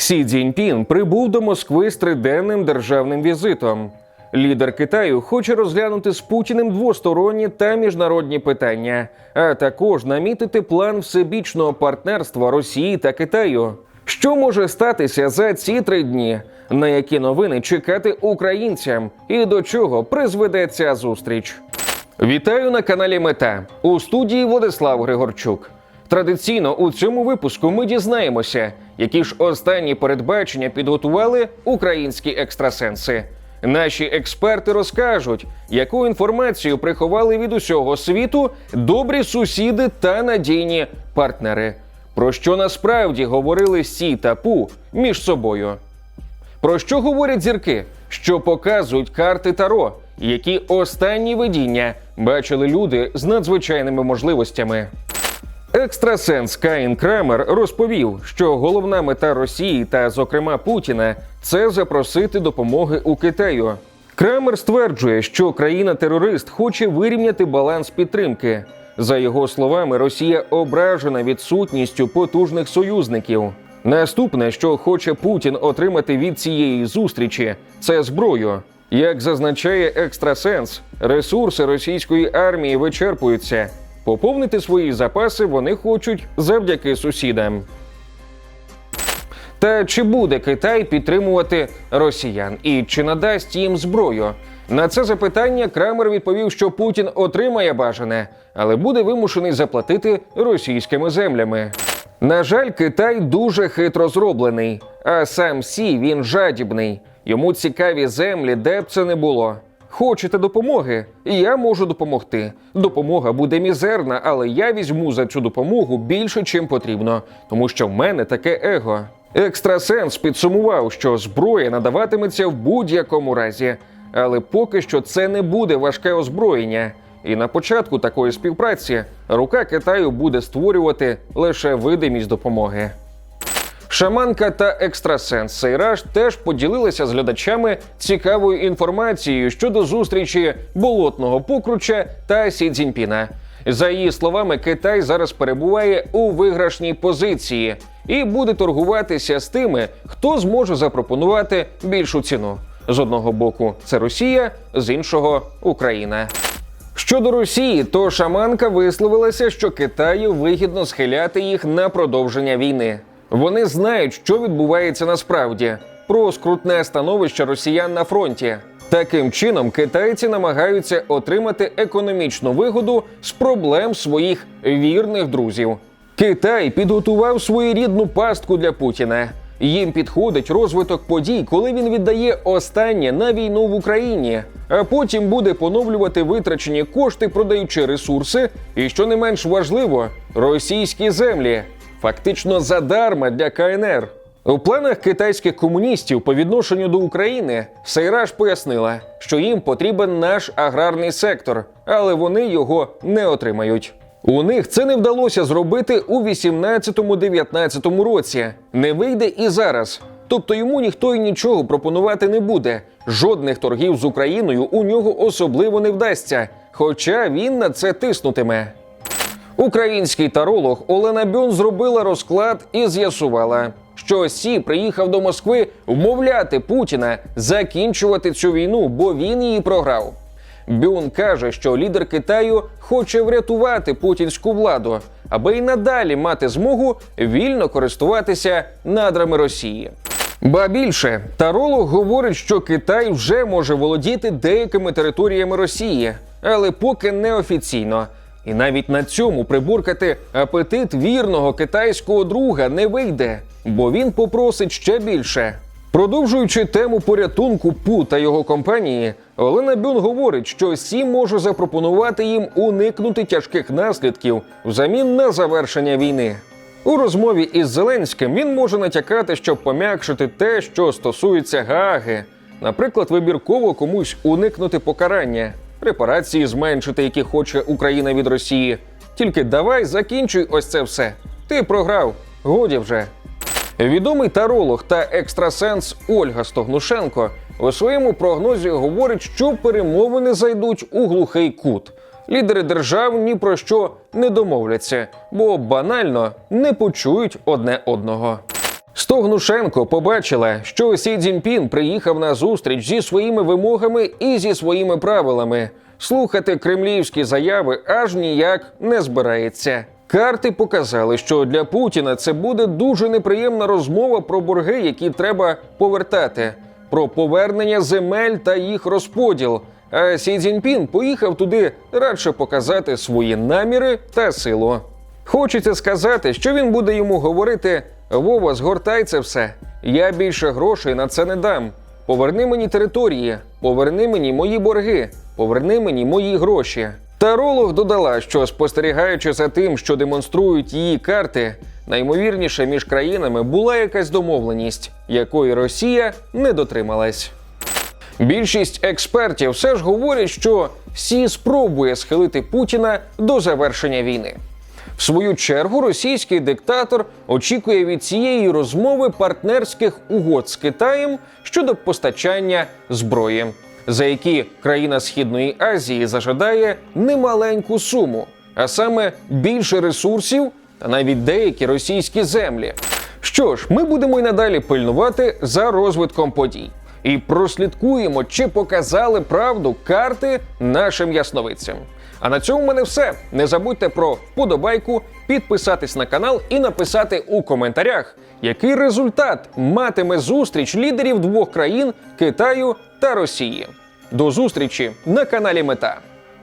Сі Цзіньпін прибув до Москви з триденним державним візитом. Лідер Китаю хоче розглянути з Путіним двосторонні та міжнародні питання, а також намітити план всебічного партнерства Росії та Китаю. Що може статися за ці три дні? На які новини чекати українцям, і до чого призведе ця зустріч? Вітаю на каналі Мета у студії Владислав Григорчук. Традиційно у цьому випуску ми дізнаємося, які ж останні передбачення підготували українські екстрасенси. Наші експерти розкажуть, яку інформацію приховали від усього світу добрі сусіди та надійні партнери. Про що насправді говорили Сі та Пу між собою. Про що говорять зірки? Що показують карти Таро? Які останні видіння бачили люди з надзвичайними можливостями? Екстрасенс Каїн Крамер розповів, що головна мета Росії та, зокрема, Путіна це запросити допомоги у Китаю. Крамер стверджує, що країна-терорист хоче вирівняти баланс підтримки. За його словами, Росія ображена відсутністю потужних союзників. Наступне, що хоче Путін отримати від цієї зустрічі, це зброю. Як зазначає екстрасенс, ресурси російської армії вичерпуються. Поповнити свої запаси вони хочуть завдяки сусідам. Та чи буде Китай підтримувати росіян і чи надасть їм зброю? На це запитання Крамер відповів, що Путін отримає бажане, але буде вимушений заплатити російськими землями. На жаль, Китай дуже хитро зроблений, а сам Сі він жадібний. Йому цікаві землі, де б це не було. Хочете допомоги? Я можу допомогти. Допомога буде мізерна, але я візьму за цю допомогу більше, чим потрібно, тому що в мене таке его. Екстрасенс підсумував, що зброя надаватиметься в будь-якому разі, але поки що це не буде важке озброєння. І на початку такої співпраці рука Китаю буде створювати лише видимість допомоги. Шаманка та екстрасенс Сейраж теж поділилися з глядачами цікавою інформацією щодо зустрічі болотного покруча та Сі Цзіньпіна. За її словами, Китай зараз перебуває у виграшній позиції і буде торгуватися з тими, хто зможе запропонувати більшу ціну. З одного боку, це Росія, з іншого Україна. Щодо Росії, то шаманка висловилася, що Китаю вигідно схиляти їх на продовження війни. Вони знають, що відбувається насправді про скрутне становище росіян на фронті. Таким чином, китайці намагаються отримати економічну вигоду з проблем своїх вірних друзів. Китай підготував своєрідну пастку для Путіна. Їм підходить розвиток подій, коли він віддає останнє на війну в Україні, а потім буде поновлювати витрачені кошти, продаючи ресурси, і що не менш важливо, російські землі, фактично задарма для КНР. У планах китайських комуністів по відношенню до України Сейраж пояснила, що їм потрібен наш аграрний сектор, але вони його не отримають. У них це не вдалося зробити у 18-19 році. Не вийде і зараз. Тобто йому ніхто і нічого пропонувати не буде. Жодних торгів з Україною у нього особливо не вдасться, хоча він на це тиснутиме. Український таролог Олена Бюн зробила розклад і з'ясувала, що Сі приїхав до Москви вмовляти Путіна закінчувати цю війну, бо він її програв. Бюн каже, що лідер Китаю хоче врятувати путінську владу, аби й надалі мати змогу вільно користуватися надрами Росії. Ба більше, таролог говорить, що Китай вже може володіти деякими територіями Росії, але поки неофіційно. І навіть на цьому прибуркати апетит вірного китайського друга не вийде, бо він попросить ще більше. Продовжуючи тему порятунку Пу та його компанії, Олена Бюн говорить, що Сі може запропонувати їм уникнути тяжких наслідків взамін на завершення війни. У розмові із Зеленським він може натякати, щоб пом'якшити те, що стосується Гааги, наприклад, вибірково комусь уникнути покарання, репарації зменшити, які хоче Україна від Росії. Тільки давай закінчуй ось це все. Ти програв, годі вже. Відомий таролог та екстрасенс Ольга Стогнушенко у своєму прогнозі говорить, що перемовини зайдуть у глухий кут. Лідери держав ні про що не домовляться, бо банально не почують одне одного. Стогнушенко побачила, що Сі Цзіньпін приїхав на зустріч зі своїми вимогами і зі своїми правилами. Слухати кремлівські заяви аж ніяк не збирається. Карти показали, що для Путіна це буде дуже неприємна розмова про борги, які треба повертати, про повернення земель та їх розподіл. А Сі Цзіньпін поїхав туди радше показати свої наміри та силу. Хочеться сказати, що він буде йому говорити: Вова, згортай це все. Я більше грошей на це не дам. Поверни мені території, поверни мені мої борги, поверни мені мої гроші. Таролог додала, що спостерігаючи за тим, що демонструють її карти, наймовірніше між країнами була якась домовленість, якої Росія не дотрималась. Більшість експертів все ж говорять, що Сі спробує схилити Путіна до завершення війни. Свою чергу російський диктатор очікує від цієї розмови партнерських угод з Китаєм щодо постачання зброї, за які країна Східної Азії зажадає немаленьку суму, а саме більше ресурсів та навіть деякі російські землі. Що ж, ми будемо й надалі пильнувати за розвитком подій і прослідкуємо, чи показали правду карти нашим ясновидцям. А на цьому в мене все. Не забудьте про вподобайку, підписатись на канал і написати у коментарях, який результат матиме зустріч лідерів двох країн Китаю та Росії. До зустрічі на каналі Мета.